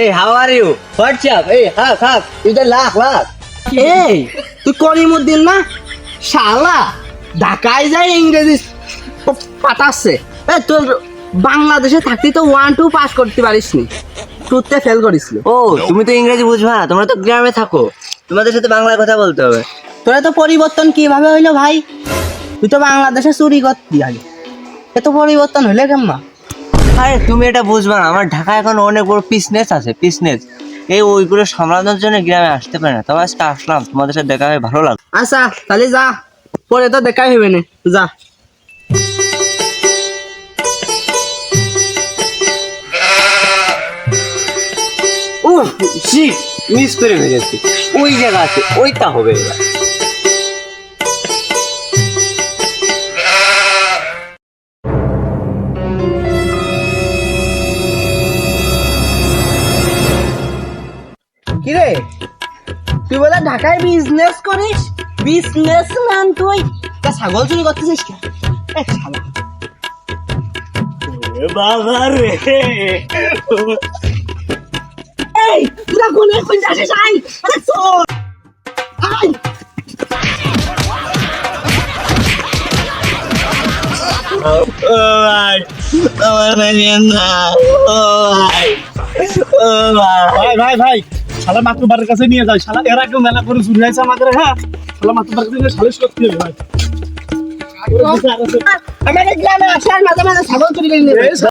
এই how are you WhatsApp এই হাক হাক ইউ দ্য লাখ লাখ এই তুই করিমুদ্দিন না? শালা ঢাকায় যাই ইংরেজি পাঠাচ্ছে এ তোর বাংলাদেশে থাকতে তো ওয়ান টু পাস করতে পারিস নি টুতে ফেল করিস। ও তুমি তো ইংরেজি বুঝবা না তোমরা তো গ্রামে থাকো। তোমাদের সাথে বাংলায় কথা বলতে হবে। তোরা তো পরিবর্তন কীভাবে হইল ভাই? তুই তো বাংলাদেশে চুরি করতি আগে এত পরিবর্তন হইলে কেমন? আরে তুমি এটা বুঝবে না, আমার ঢাকায় এখন অনেক বড় পিসনেস আছে পিসনেস এই ওইগুলো সামলানোর জন্য গ্রামে আসতে পারে না। তবে আজকে আসলাম, তোমাদের সাথে দেখা হয়ে ভালো লাগল। আচ্ছা তাহলে যা, পরে তো দেখাই হবে না। যা। ও শিট মিস করে ফেলেছি। ওই জায়গা আছে, ওইটা হবে এবার। কিরে? তুই বলে ঢাকায় বিজনেস করিস? বিজনেস ম্যান তুই? তা ছাগল চুরি করতেছিস শালা। বাবা রে। এই তোরা কোনে কোন যাচ্ছিস? আই আরে চোর আই ভাই ভাই ভাই। শালা মাতুবার কাছে নিয়ে যায়। শালা এর আগেও মেলা করে চুরি হয়েছে আমাদের হ্যাঁ? শালা মাতুবার কাছে নিয়ে সালিশ করতে হবে ভাই। আমাদের গ্রামে আসার মাঝে মাঝে ছাগল চুরি করে।